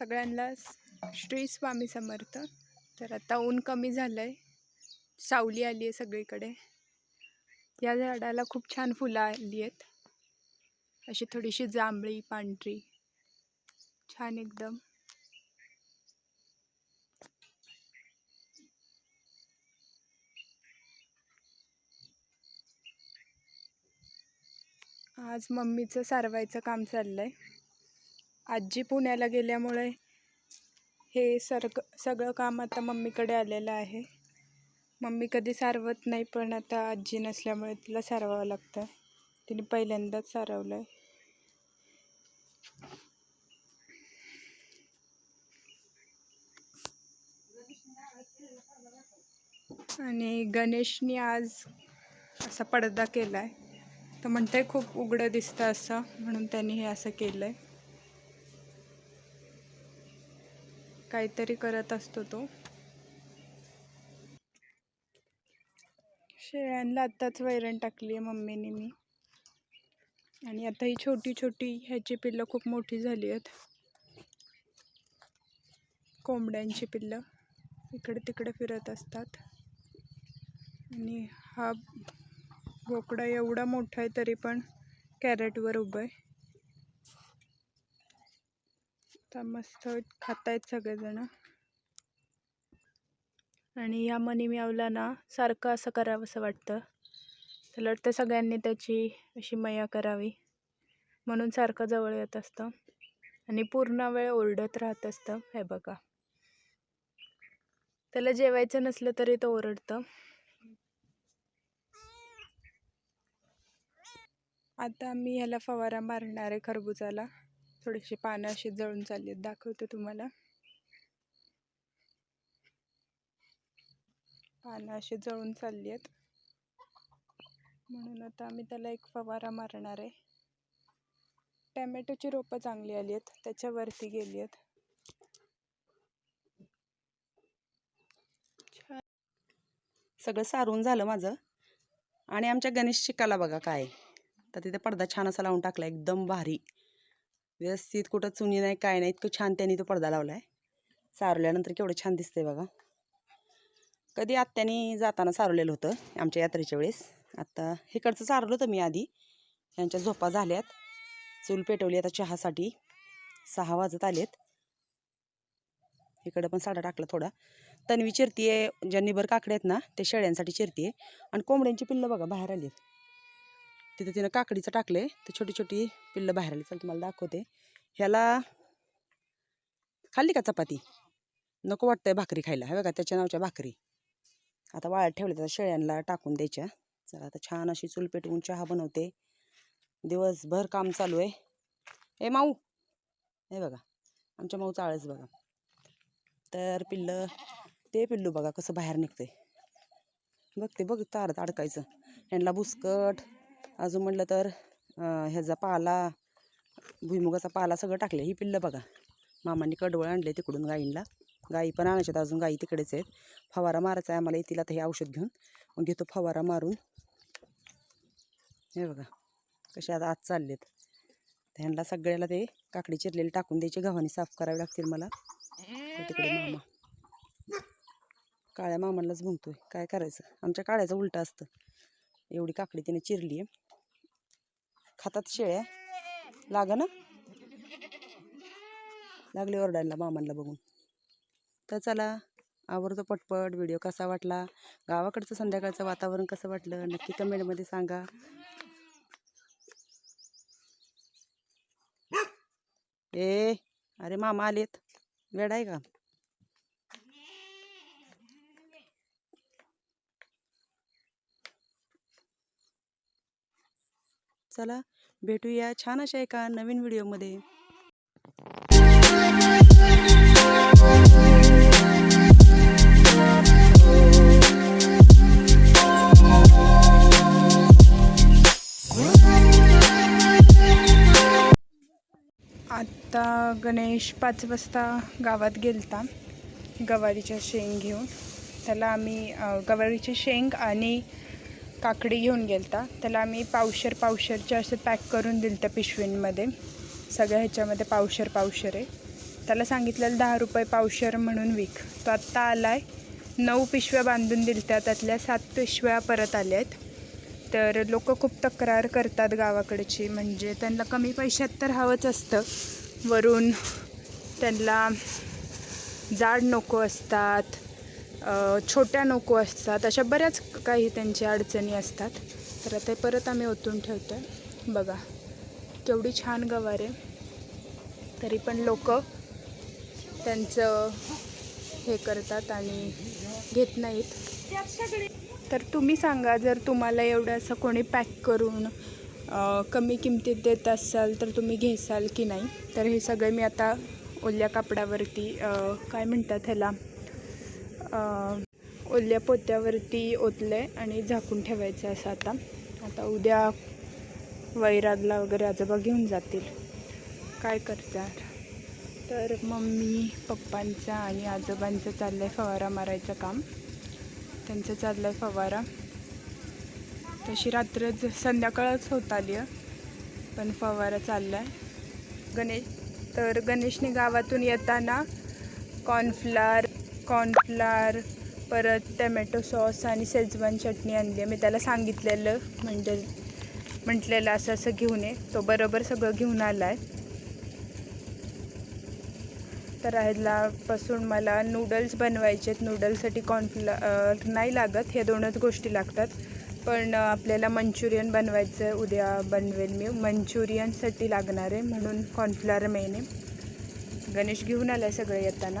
सगळ्यांना श्री स्वामी समर्थ. तर आता ऊन कमी झालं आहे सावली आली आहे सगळीकडे. या झाडाला खूप छान फुलं आली आहेत. अशी थोडीशी जांभळी पांढरी. छान एकदम. आज मम्मीचं सारवायचं काम चाललं आहे आजी पुण्याला गेल्यामुळे हे सरग सगळं काम आता मम्मीकडे आलेलं आहे. मम्मी कधी सारवत नाही पण आता आजी नसल्यामुळे तिला सारवावं लागतं. तिने पहिल्यांदाच सारवलं आहे आणि गणेशनी आज असा पडदा केला आहे तर म्हणते खूप उघडं दिसतं असं म्हणून त्यांनी हे असं केलं आहे काहीतरी करत असतो तो. शेळ्यांना आत्ताच वैरण टाकली आहे मम्मीने मी. आणि आता ही छोटी छोटी ह्याची पिल्लं खूप मोठी झाली आहेत. कोंबड्यांची पिल्लं इकडे तिकडे फिरत असतात. आणि हा बोकडा एवढा मोठा आहे तरी पण कॅरेटवर उभं आहे. आता मस्त खातायत सगळेजण. आणि या मनी मिळवला ना सारखं असं करावं असं वाटतं. तर वाटतं सगळ्यांनी त्याची अशी मया करावी. म्हणून सारखं जवळ येत असतं. आणि पूर्ण वेळ ओरडत राहत असतं. हे बघा. त्याला जेवायचं नसलं तरी तो ओरडतं. आता मी ह्याला फवारा मारणार आहे खरबुजाला. थोडीशी पानं अशी जळून चालली आहेत दाखवते तुम्हाला. पानं अशी जळून चालली आहेत म्हणून आता आम्ही त्याला एक फवारा मारणार आहे. टॅमॅटोची रोपं चांगली आली आहेत त्याच्यावरती गेली आहेत सगळं सारून झालं माझं. आणि आमच्या गणेश शिकाला बघा काय. तर तिथे पडदा छान असा लावून टाकला एकदम भारी. व्यवस्थित कुठं चुनी नाही काय नाही इतकं छान त्यांनी तो पडदा लावला आहे सारवल्यानंतर केवढं छान दिसतंय बघा. कधी आत्याने जाताना सारवलेलं होतं आमच्या यात्रेच्या वेळेस. आत्ता इकडचं सारलं होतं मी आधी. त्यांच्या झोपा झाल्यात. चूल पेटवली आता चहासाठी. सहा वाजत आलेत. इकडं पण साडा टाकला थोडा. तन्वी चिरतीये ज्या निबर काकडे आहेत ना ते शेळ्यांसाठी चिरतीये. आणि कोंबड्यांची पिल्लं बघा बाहेर आली तिथे तिनं काकडीचं टाकले ते छोटी छोटी पिल्लं बाहेर आली. चल तुम्हाला दाखवते. ह्याला खाल्ली का चपाती? नको वाटतंय भाकरी खायला. हे बघा त्याच्या नावच्या भाकरी. आता वाळत ठेवल्या त्या शेळ्यांना टाकून द्यायच्या. चला आता छान अशी चूल पेटवून चहा बनवते. दिवसभर काम चालू आहे. ए माऊ! हे बघा आमच्या माऊचा आळस बघा. तर पिल्लं ते पिल्लू बघा कसं बाहेर निघतंय. बघ ते बघ तारत अडकायचं ह्यांना बुसकट अजून म्हटलं तर ह्याचा पाला भुईमुगाचा पाला सगळं टाकलं ही पिल्लं बघा. मामांनी कडवळ आणले तिकडून गाईंना गाई पण आणायच्यात अजून. गाई तिकडेच आहेत. फवारा मारायचा आहे आम्हाला. येतील आता हे औषध घेऊन. मग घेतो फवारा मारून. हे बघा. कसे आता आज चाललेत. ह्यांना सगळ्याला ते काकडी चिरलेली टाकून द्यायची. गव्हाणी साफ करावी लागतील मला. तिकडे मामा. काळ्या मामांनाच म्हणतोय काय करायचं? आमच्या काळ्याचं उलटं असतं. एवढी काकडी तिने चिरली. आहे खातात शेळ्या. लागा ना. लागली ओरडायला मामांना बघून. तर चला आवडतो पटपट. व्हिडिओ कसा वाटला? गावाकडचं संध्याकाळचं वातावरण कसं वाटलं? नक्की कमेंटमध्ये सांगा. ए अरे मामा आलेत. वेळ आहे का? चला भेटूया छान अशा एका नवीन व्हिडिओमध्ये. आत्ता गणेश पाच वाजता गावात गेलता गवारीच्या शेंग घेऊन. त्याला आम्ही गवारीचे शेंग आणि काकडी घेऊन गेलता. त्याला आम्ही पावशर पावशरचे असे पॅक करून दिलं त्या पिशवींमध्ये. सगळ्या ह्याच्यामध्ये पावशर पावशर. आहे त्याला सांगितलेलं दहा रुपये पावशर म्हणून विक. तो आत्ता आला आहे नऊ पिशव्या बांधून दिलत्या. त्यातल्या सात पिशव्या परत आल्या आहेत तर लोक खूप तक्रार करतात गावाकडची. म्हणजे त्यांना कमी पैशात तर हवंच असतं. वरून त्यांना जाड नको असतात. छोट्या नको असतात. अशा बऱ्याच काही त्यांच्या अडचणी असतात. तर ते परत आम्ही ओतून ठेवतो आहे बघा केवढी छान गवार. आहे तरी पण लोक त्यांचं हे करतात आणि घेत नाहीत. तर तुम्ही सांगा जर तुम्हाला एवढं असं कोणी पॅक करून कमी किमतीत देत असाल तर तुम्ही घेसाल की नाही? तर हे सगळे मी आता ओल्या कापडावरती काय म्हणतात ह्याला? ओल्या पोत्यावरती ओतलं आहे आणि झाकून ठेवायचं असं आता. आता उद्या वैरागला वगैरे आजोबा घेऊन जातील. काय करतात? तर मम्मी पप्पांचा आणि आजोबांचं चाललं आहे फवारा मारायचं काम. त्यांचं चाललं आहे फवारा. तशी रात्र संध्याकाळच होत आली आहे पण फवारा चालला आहे गणेश तर गणेशने गावातून येताना कॉर्नफ्लार कॉर्नफ्लार परत टमॅटो सॉस आणि शेजवान चटणी आणली. आहे मी त्याला सांगितलेलं म्हणजे म्हटलेलं असं असं घेऊन ये. तो बरोबर सगळं घेऊन आला आहे तर ह्यालापासून मला नूडल्स बनवायचे आहेत. नूडल्ससाठी कॉर्नफ्ला नाही लागत. हे दोनच गोष्टी लागतात. पण आपल्याला मंचुरियन बनवायचं आहे. उद्या बनवेल मी. मंचुरियनसाठी लागणार आहे. म्हणून कॉर्नफ्लार मेन आहे. गणेश घेऊन आला आहे सगळं येताना.